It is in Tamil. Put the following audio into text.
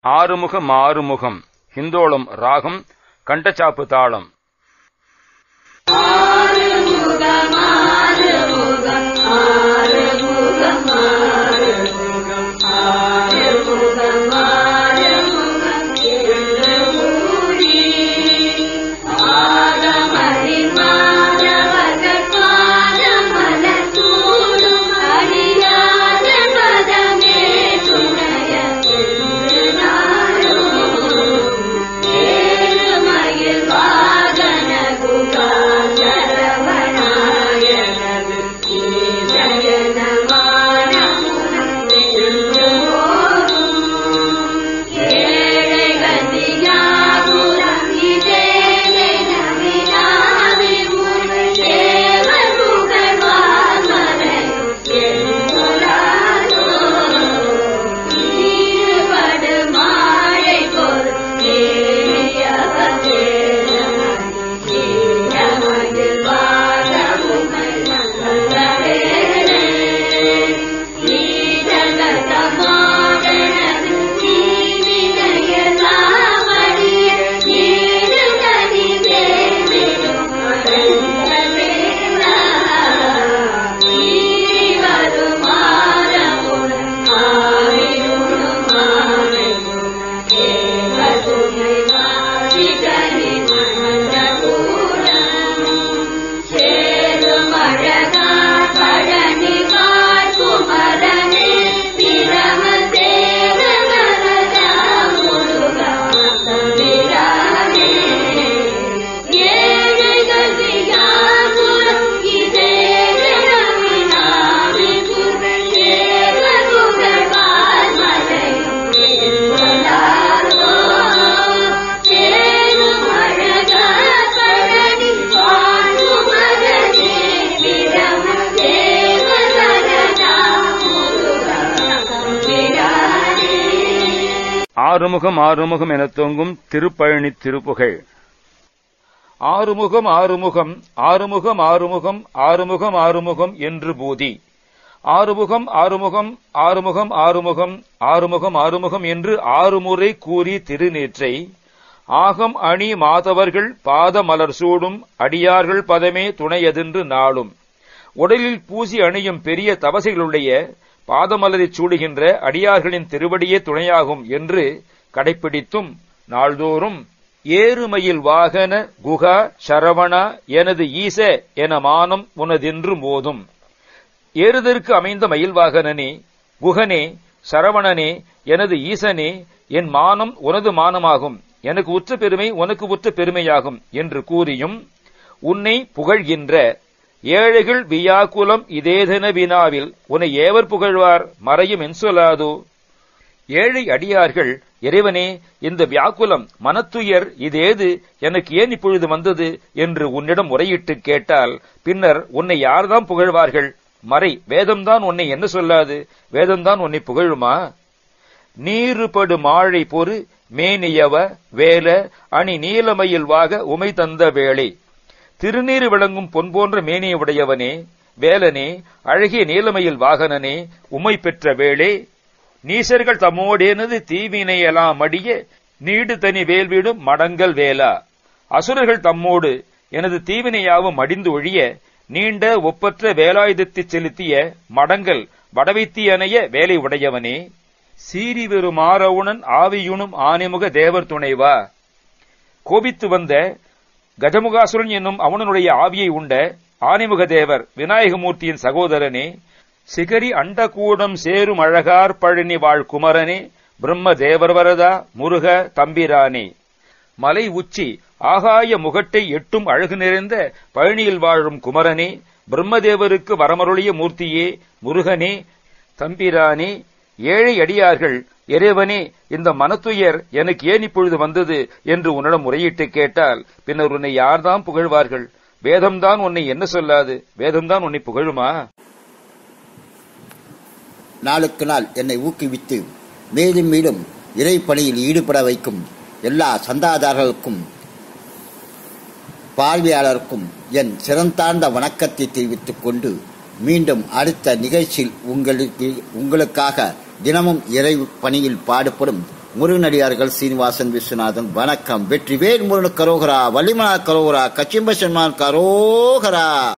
ஆறுமுகம் மாறுமுகம் ஹிந்தோளம் ராகம் கண்டச்சாப்பு தாளம். ஆறுமுகம் ஆறுமுகம் என தொங்கும் திருப்பழனி திருப்புகழ் ஆறுமுகம் ஆறுமுகம் ஆறுமுகம் ஆறுமுகம் ஆறுமுகம் ஆறுமுகம் என்று பூதி ஆறுமுகம் ஆறுமுகம் ஆறுமுகம் ஆறுமுகம் ஆறுமுகம் ஆறுமுகம் என்று ஆறுமுறை கூறி திருநேற்றை ஆகம் அணி மாதவர்கள் பாத மலர் சூடும் அடியார்கள் பதமே துணையதென்று நாளும் உடலில் பூசி அணியும் பெரிய தவசைகளுடைய பாதமலரை சூடுகின்ற அடியார்களின் திருவடியே துணையாகும் என்று கடைப்பிடித்தும் நாள்தோறும் ஏறுமையில் வாகன குகா சரவணா எனது ஈச என மானம் உனதென்று மோதும். ஏறுதற்கு அமைந்த மயில் வாகனனே குகனே சரவணனே எனது ஈசனே என் மானம் உனது மானமாகும். எனக்கு உற்ற பெருமை உனக்கு உற்ற பெருமையாகும் என்று கூறியும் உன்னை புகழ்கின்ற ஏழைகள் வியாக்குலம் இதேதென வினாவில் உன்னை ஏவர் புகழ்வார் மறையும் என் சொல்லாதோ? ஏழை அடியார்கள் இறைவனே இந்த வியாக்குலம் மனத்துயர் இதேது எனக்கு ஏன் இப்பொழுது வந்தது என்று உன்னிடம் முறையிட்டு கேட்டால் பின்னர் உன்னை யார்தான் புகழ்வார்கள்? மறை வேதம்தான் உன்னை என்ன சொல்லாது? வேதம்தான் உன்னை புகழுமா? நீருபடு மாழை பொறு மேனியவ வேல அணி நீலமயில் வாக உமை தந்த வேளை. திருநீறு விளங்கும் பொன் போன்ற மேனியை உடையவனே வேலனே அழகிய நீலமையில் வாகனனே உமை பெற்ற வேளே நீசர்கள் தம்மோடேனது தீவினையெல்லாம் அடிய நீடு தனி வேல்வீடும் மடங்கள் வேலா. அசுரர்கள் தம்மோடு எனது தீவினையாவும் அடிந்து ஒழிய நீண்ட ஒப்பற்ற வேலாயுதத்தை செலுத்திய மடங்கல் வடவைத்தியனைய வேலை உடையவனே சீறி வெறும் ஆரவுணன் ஆனைமுக தேவர் துணைவா. கோபித்து வந்த கஜமுகாசுரன் என்னும் அவனுடைய ஆவியை உண்ட ஆனிமுக தேவர் விநாயகமூர்த்தியின் சகோதரனே சிகரி அண்டகூடம் சேரும் அழகார் பழனி வாழ் குமரனே பிரம்ம தேவர் வரதா முருக தம்பிரானே. மலை உச்சி ஆகாய முகட்டை எட்டும் அழகு நிறைந்த பழனியில் வாழும் குமரனே பிரம்மதேவருக்கு வரமருளிய மூர்த்தியே முருகனே தம்பிரானே. ஏழை அடியார்கள் இறைவனே இந்த மனத்துயர் எனக்கு ஏன் இப்பொழுது வந்தது என்று உன்னிடம் முறையிட்டு கேட்டால் பின்னர் உன்னை யார்தான் புகழ்வார்கள்? வேதம்தான் உன்னை என்ன சொல்லாது? வேதம்தான் உன்னை புகழுமா? நாளுக்கு நாள் என்னை ஊக்குவித்து மேலும் மேலும் இறைப்பணியில் ஈடுபட வைக்கும் எல்லா சந்தாதாரர்களுக்கும் பார்வையாளருக்கும் என் சிறந்தார்ந்த வணக்கத்தை தெரிவித்துக் கொண்டு மீண்டும் அடுத்த நிகழ்ச்சியில் உங்களுக்கு உங்களுக்காக தினமும் இறை பணியில் பாடுபடும் முருகனடியார்கள் சீனிவாசன் விஸ்வநாதன். வணக்கம். வெற்றிவேல் முருகன் கரோகரா வள்ளிமலா கரோகரா கச்சிம்ப சன்மான் கரோகரா.